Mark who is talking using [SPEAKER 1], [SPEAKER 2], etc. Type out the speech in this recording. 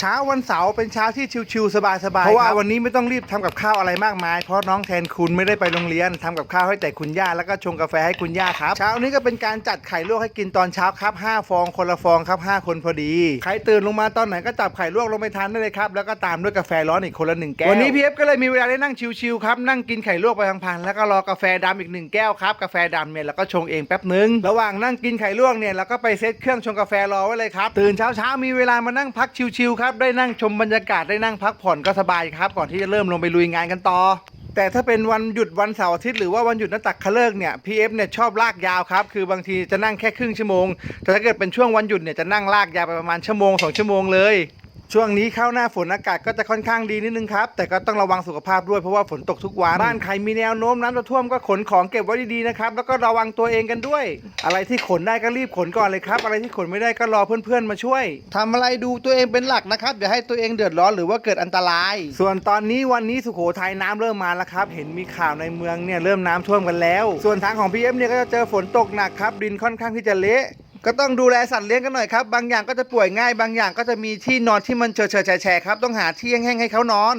[SPEAKER 1] เช้าวันเสาร์เป็นเช้าที่ชิวๆสบายๆเพราะว่าวันนี้ไม่ต้องรีบทำกับข้าวอะไรมากมาย เพราะน้องแทนคุณไม่ได้ไปโรงเรียนทำกับข้าวให้แต่คุณย่าแล้วก็ชงกาแฟให้คุณย่าครับเช้านี้ก็เป็นการจัดไข่ลวกให้กินตอนเช้าครับ 5 ฟองคนละฟองครับ 5 คนพอดีใครตื่นลงมาตอนไหนก็จับไข่ลวกลงไปทานได้เลยครับแล้วก็ตามด้วยกาแฟร้อนอีกคนละหนึ่งแก้ววันนี้พีเอฟก็เลยมีเวลาได้นั่งชิวๆครับนั่งกินไข่ลวกไปพังๆแล้วก็รอกาแฟดำอีกหนึ่งแก้วครับกาแฟดำเนี่ยแล้วก็ชงเองแป๊บนึงระหว่างนั่งกินไข่ลวกเนี่ยเราก็ไปเซตเครื่องชงกาแฟรอไว้เลยครับตื่นเช้าเช้าๆมีเวลามานั่งพักชิวๆครับได้นั่งชมบรรยากาศได้นั่งพักผ่อนก็สบายครับ ก่อนที่จะเริ่มลงไปลุยงานกันต่อ แต่ถ้าเป็นวันหยุดวันเสาร์อาทิตย์หรือว่าวันหยุดนักตักขะเลิกเนี่ยพีเอฟเนี่ยชอบลากยาวครับ คือบางทีจะนั่งแค่ครึ่งชั่วโมงแต่ถ้าเกิดเป็นช่วงวันหยุดเนี่ยจะนั่งลากยาวไปประมาณชั่วโมงสองชั่วโมงเลย ช่วงนี้เข้าหน้าฝนอากาศก็จะค่อนข้างดีนิดนึงครับ แต่ก็ต้องระวังสุขภาพด้วยเพราะว่าฝนตกทุกวันบ้านใครมีแนวโน้มน้ำจะท่วมก็ขนของเก็บไว้ดีๆนะครับแล้วก็ระวังตัวเองกันด้วย อะไรที่ขนได้ก็รีบขนก่อนเลยครับ อะไรที่ขนไม่ได้ก็รอเพื่อนๆมาช่วยทำอะไรดูตัวเองเป็นหลักนะครับอย่าให้ตัวเองเดือดร้อนหรือว่าเกิดอันตราย ส่วนตอนนี้วันนี้สุโขทัยน้ำเริ่มมาแล้วครับ เห็นมีข่าวในเมืองเนี่ยเริ่มน้ำท่วมกันแล้ว ส่วนทางของพีเอฟเนี่ยก็จะเจอฝนตกหนักครับดินค่อนข้างที่จะเละ ก็ต้องดูแลสัตว์เลี้ยงกันหน่อยครับ บางอย่างก็จะป่วยง่าย บางอย่างก็จะมีที่นอนที่มันเฉอะๆแฉะๆครับ ต้องหาที่แห้งๆให้เขานอน